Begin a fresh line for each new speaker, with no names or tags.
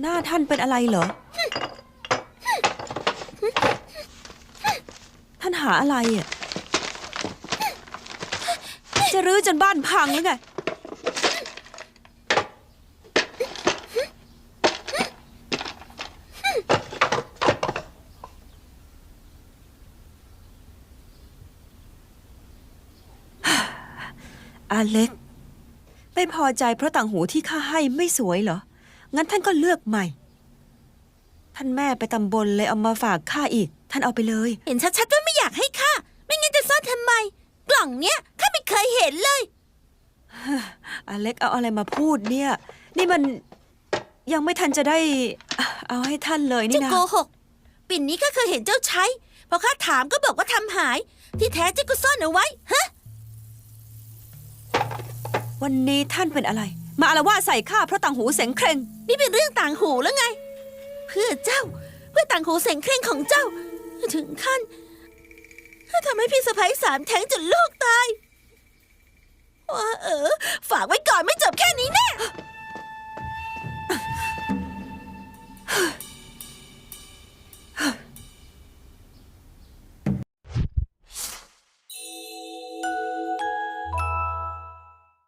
หน้าท่านเป็นอะไรเหรอ ท่านหาอะไรอะ จะรื้อจนบ้านพังหรือไง อาเล็ก ไม่พอใจเพราะต่างหูที่ข้าให้ไม่สวยเหรอ งั้นท่านก็เลือกใหม่ ท่านแม่ไปตำบลเลยเอามาฝากข้าอีก ท่านเอาไปเลย
เห็นชัดๆว่าไม่อยากให้ข้าไม่งั้นจะซ่อนทำไม กล่องเนี้ยข้าไม่เคยเห็นเลย
อาเล็กเอาอะไรมาพูดเนี่ย นี่มันยังไม่ทันจะได้ เอาให้ท่านเลยนี่เจ้านะ โก
หก ปิ่นนี้ข้าเคยเห็นเจ้าใช้ พอข้าถามก็บอกว่าทำหาย ที่แท้เจ้าก็ซ่อนเอาไว้ ฮะ
วันนี้ท่านเป็นอะไร มาอารวาใส่ข้าเพราะต่างหูเสียงเคร่ง
นี่เป็นเรื่องต่างหูแล้วไง เพื่อเจ้า เพื่อต่างหูเสียงเคร่งของเจ้า ถึงขั้นทำให้พี่สะพ้ยสามแทงจนลูกตายว่าเออ ฝากไว้ก่อนไม่จบแค่นี้แน่